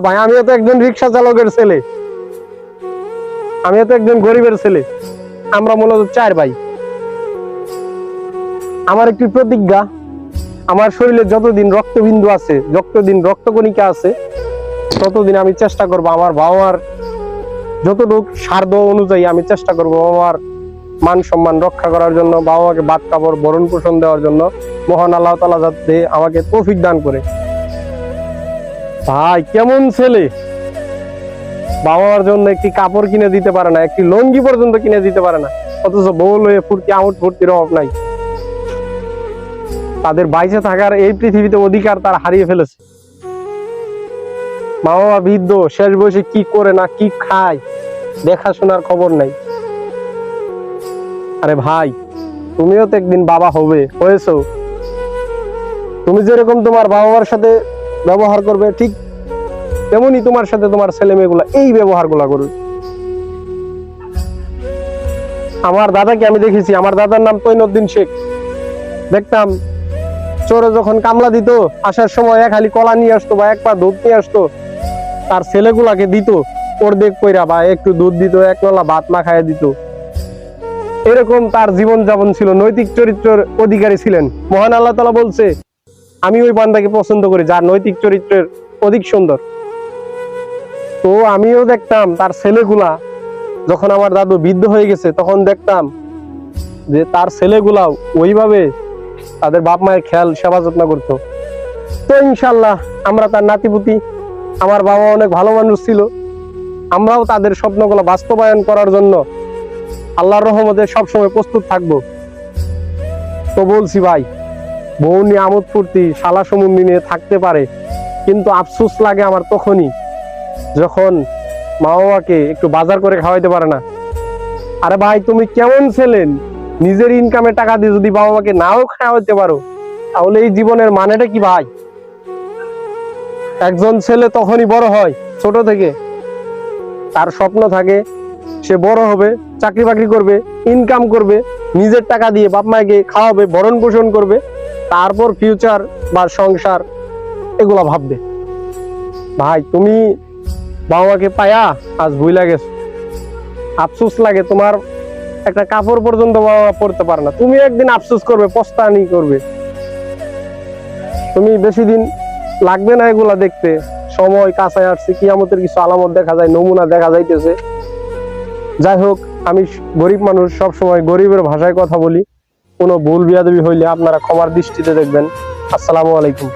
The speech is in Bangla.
ভাই, আমিও তো একজন রিক্সা চালকের ছেলে। আমিও তো একজন গরিবের ছেলে। আমরা মূলত চার ভাই। আমার একটি প্রতিজ্ঞা, আমার শরীরে যতদিন রক্তবিন্দু আছে, যতদিন রক্তকণিকা আছে, ততদিন আমি চেষ্টা করব আমার বাবা মার যতটুকু সাধ্য অনুযায়ী আমি চেষ্টা করব আমার মান সম্মান রক্ষা করার জন্য বাবা মাকে বাদ কাপড় বরণ পোষণ দেওয়ার জন্য। মহান আল্লাহ তালা যাতে আমাকে তৌফিক দান করে। ভাই, কেমন ছেলে? বাবা মার জন্য একটি কাপড় কিনে দিতে পারে না, একটি লঙ্গি পর্যন্ত কিনে দিতে পারে না। অথচ বউ লয়ে ফুর্তি আমট ফুর্তির অভাব নাই। তাদের বাইসে থাকার এই পৃথিবীতে অধিকার তার হারিয়ে ফেলেছে। মা বাবা বৃদ্ধ, শেষ বয়সে কি করে না কি খায়, দেখাশোনার খবর নাই। আরে ভাই, তুমিও তো একদিন বাবা হবে, হয়েছো। তুমি যেরকম তোমার বাবা সাথে ব্যবহার করবে ঠিক তেমনি তোমার সাথে তোমার ছেলে মেয়েগুলা এই ব্যবহারগুলা করবে। আমার দাদাকে আমি দেখেছি, আমার দাদার নাম তৈনুদ্দিন শেখ। দেখতাম, চোরে যখন কামলা দিত, আসার সময় এক হালি কলা নিয়ে আসতো বা এক পা দুধ নিয়ে আসতো, তার ছেলেগুলাকে দিত ওর অর্ধেক কইরা বা একটু দুধ দিত, এক নলা ভাত মাখায় দিত। এরকম তার জীবন যাপন ছিল, নৈতিক চরিত্রের অধিকারী ছিলেন। মহান আল্লাহ তালা বলছে আমি ওই বান্দাকে পছন্দ করি, যার নৈতিক চরিত্রের অধিক সুন্দর। তো আমিও দেখতাম তার ছেলেগুলা, যখন আমার দাদু বৃদ্ধ হয়ে গেছে, তখন দেখতাম যে তার ছেলেগুলাও ওইভাবে তাদের বাপ মায়ের খেয়াল, সেবা যত্ন করতো। তো ইনশাল্লাহ আমরা তার নাতিপুতি, আমার বাবা অনেক ভালো মানুষ ছিল। আমরাও তাদের স্বপ্নগুলো বাস্তবায়ন করার জন্য আল্লাহর রহমতে সবসময় প্রস্তুত থাকব। তো বলছি ভাই বউ নিয়ে আমোদ ফুর্তি শালা সমুন্দি নিয়ে থাকতে পারে, কিন্তু আফসোস লাগে আমার তখনই, যখন মা বাবাকে একটু বাজার করে খাওয়াইতে পারে না। আরে ভাই, তুমি কেমন ছিলেন নিজের ইনকামে টাকা দিয়ে যদি বাবা মাকে নাও খাওয়াইতে পারো, তাহলে এই জীবনের মানেটা কি ভাই? একজন ছেলে তখনই বড় হয়, ছোট থেকে। তার স্বপ্ন থাকে, সে বড় হবে চাকরি বাকরি করবে ইনকাম করবে, নিজের টাকা দিয়ে বাপ মাকে খাওয়াবে ভরণ পোষণ করবে। তারপর ফিউচার বা সংসার, এগুলা ভাববে। ভাই, তুমি বাবা মাকে পায়া আজ ভুইলা গেছো। আফসোস লাগে তোমার একটা কাপড় পর্যন্ত বাবা মা পরতে পারে না। তুমি একদিন আফসোস করবে, পস্তানি করবে। তুমি বেশি দিন লাগবে না এগুলা দেখতে। সময় কাছায় আসছে, কিয়ামতের কিছু আলামত দেখা যায়, নমুনা দেখা যাইতেছে। যাই হোক, আমি গরিব মানুষ সব সময় গরিবের ভাষায় কথা বলি। কোনো ভুল বিয়াদবি হইলে আপনারা ক্ষমার দৃষ্টিতে দেখবেন। আসসালামু আলাইকুম।